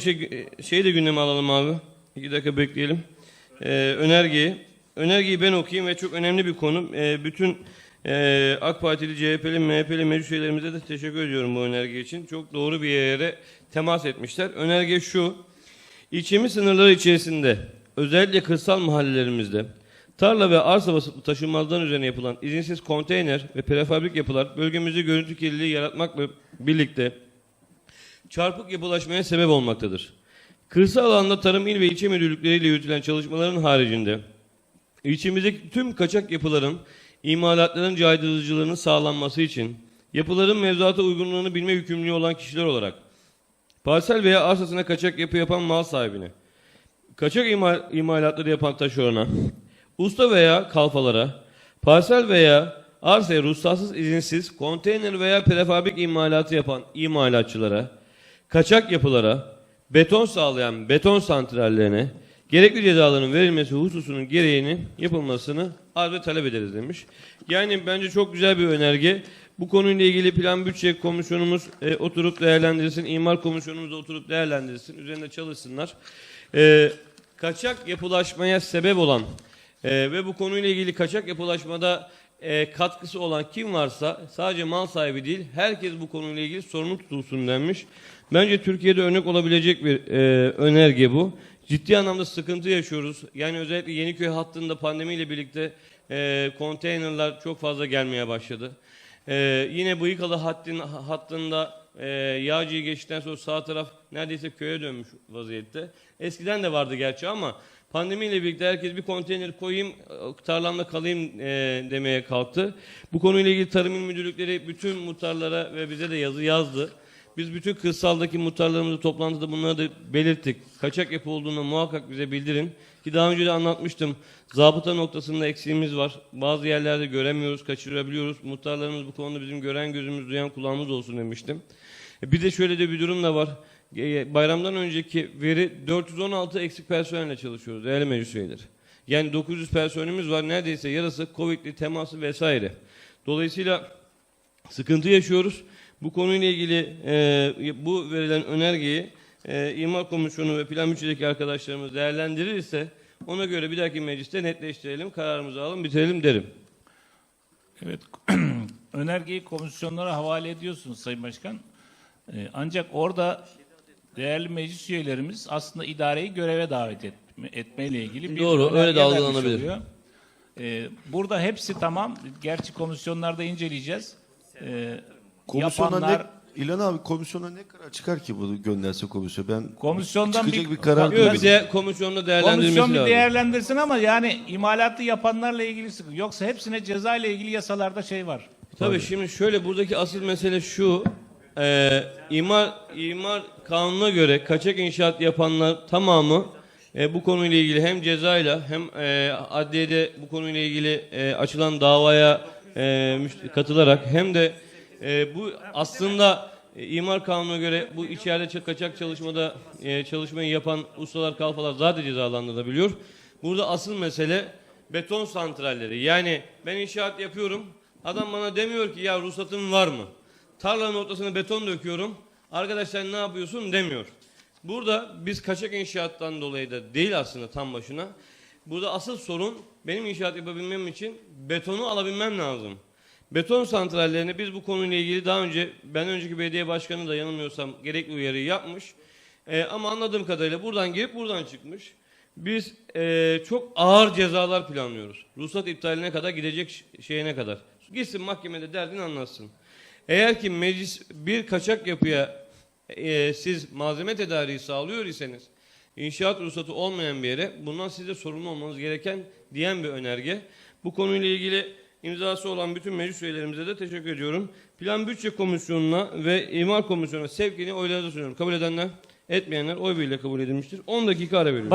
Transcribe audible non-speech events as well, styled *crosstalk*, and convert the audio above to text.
Şey, şeyi de gündeme alalım abi. İki dakika bekleyelim. Ee, önergeyi. Önergeyi ben okuyayım ve çok önemli bir konu. Ee, bütün e, AK Partili, CHP'li, MHP'li meclis üyelerimize de teşekkür ediyorum bu önerge için. Çok doğru bir yere temas etmişler. Önerge şu. İlçemiz sınırları içerisinde özellikle kırsal mahallelerimizde tarla ve arsa vasıflı taşınmazdan üzerine yapılan izinsiz konteyner ve prefabrik yapılar bölgemizde görüntü kirliliği yaratmakla birlikte çarpık yapılaşmaya sebep olmaktadır. Kırsal alanda tarım il ve ilçe müdürlükleriyle yürütülen çalışmaların haricinde ilçemizdeki tüm kaçak yapıların imalatların caydırıcılığının sağlanması için yapıların mevzuata uygunluğunu bilme yükümlülüğü olan kişiler olarak parsel veya arsasına kaçak yapı yapan mal sahibine, kaçak imal, imalatları yapan taşerona, usta veya kalfalara, parsel veya arsaya ruhsatsız izinsiz konteyner veya prefabrik imalatı yapan imalatçılara, kaçak yapılara, beton sağlayan beton santrallerine gerekli cezaların verilmesi hususunun gereğini yapılmasını arz ve talep ederiz demiş. Yani bence çok güzel bir önerge. Bu konuyla ilgili plan bütçe komisyonumuz e, oturup değerlendirsin, imar komisyonumuz da oturup değerlendirsin, üzerinde çalışsınlar. E, kaçak yapılaşmaya sebep olan e, ve bu konuyla ilgili kaçak yapılaşmada e, katkısı olan kim varsa sadece mal sahibi değil herkes bu konuyla ilgili sorumlu tutulsun denmiş. Bence Türkiye'de örnek olabilecek bir e, önerge bu. Ciddi anlamda sıkıntı yaşıyoruz. Yani özellikle Yeniköy hattında pandemiyle birlikte e, konteynerler çok fazla gelmeye başladı. E, yine Bıyıkalı hattın, hattında e, Yağcı'yı geçtikten sonra sağ taraf neredeyse köye dönmüş vaziyette. Eskiden de vardı gerçi ama Pandemiyle birlikte herkes bir konteyner koyayım, tarlamda kalayım e, demeye kalktı. Bu konuyla ilgili Tarım İl Müdürlükleri bütün muhtarlara ve bize de yazı yazdı. Biz bütün kırsaldaki muhtarlarımızı toplantıda bunları da belirttik. Kaçak yapı olduğunu muhakkak bize bildirin. Ki daha önce de anlatmıştım. Zabıta noktasında eksiğimiz var. Bazı yerlerde göremiyoruz, kaçırabiliyoruz. Muhtarlarımız bu konuda bizim gören gözümüz, duyan kulağımız olsun demiştim. E, Bir de şöyle de bir durum da var. Bayramdan önceki veri 416 eksik personelle çalışıyoruz değerli meclis üyeleri. Yani 900 personelimiz var. Neredeyse yarısı Covid'li teması vesaire. Dolayısıyla sıkıntı yaşıyoruz. Bu konuyla ilgili e, bu verilen önergeyi e, İmar Komisyonu ve Plan Bütçedeki arkadaşlarımız değerlendirirse ona göre bir dahaki mecliste netleştirelim, kararımızı alalım, bitirelim derim. Evet, *clears throat* önergeyi komisyonlara havale ediyorsunuz Sayın Başkan. Ee, ancak orada değerli meclis üyelerimiz aslında idareyi göreve davet etme, etmeyle ilgili bir Doğru, öyle de algılanabilir. oluyor. Ee, burada hepsi tamam. Gerçi komisyonlarda inceleyeceğiz. Ee, Komisyona yapanlar ne, İlhan abi komisyona ne karar çıkar ki bunu gönderse komisyon? Ben Komisyondan çıkacak bir- bir, karar Yok, bir de komisyonda değerlendirmesi Komisyon bir lazım. değerlendirsin ama yani imalatı yapanlarla ilgili sıkıntı. Yoksa hepsine ceza ile ilgili yasalarda şey var. Tabii şimdi şöyle buradaki asıl mesele şu. E, imar imar kanununa göre kaçak inşaat yapanlar tamamı e, bu konuyla ilgili hem cezayla hem e, adliyede bu konuyla ilgili e, açılan davaya e, katılarak hem de e, bu aslında e, imar kanununa göre bu içeride kaçak çalışmada e, çalışmayı yapan ustalar kalfalar zaten cezalandırılabiliyor. Burada asıl mesele beton santralleri. Yani ben inşaat yapıyorum. Adam bana demiyor ki ya ruhsatın var mı? Tarlanın ortasına beton döküyorum. Arkadaşlar ne yapıyorsun demiyor. Burada biz kaçak inşaattan dolayı da değil aslında tam başına. Burada asıl sorun benim inşaat yapabilmem için betonu alabilmem lazım. Beton santrallerine biz bu konuyla ilgili daha önce ben önceki belediye başkanı da yanılmıyorsam gerekli uyarıyı yapmış. Ee, ama anladığım kadarıyla buradan girip buradan çıkmış. Biz ee, çok ağır cezalar planlıyoruz. Ruhsat iptaline kadar gidecek şeyine kadar. Gitsin mahkemede derdini anlatsın. Eğer ki meclis bir kaçak yapıya ee, siz malzeme tedariği sağlıyor iseniz inşaat ruhsatı olmayan bir yere bundan siz de sorumlu olmanız gereken diyen bir önerge. Bu konuyla ilgili imzası olan bütün meclis üyelerimize de teşekkür ediyorum. Plan Bütçe Komisyonu'na ve İmar Komisyonu'na sevkini oylarınıza sunuyorum. Kabul edenler, etmeyenler oy birliğiyle kabul edilmiştir. 10 dakika ara veriyorum.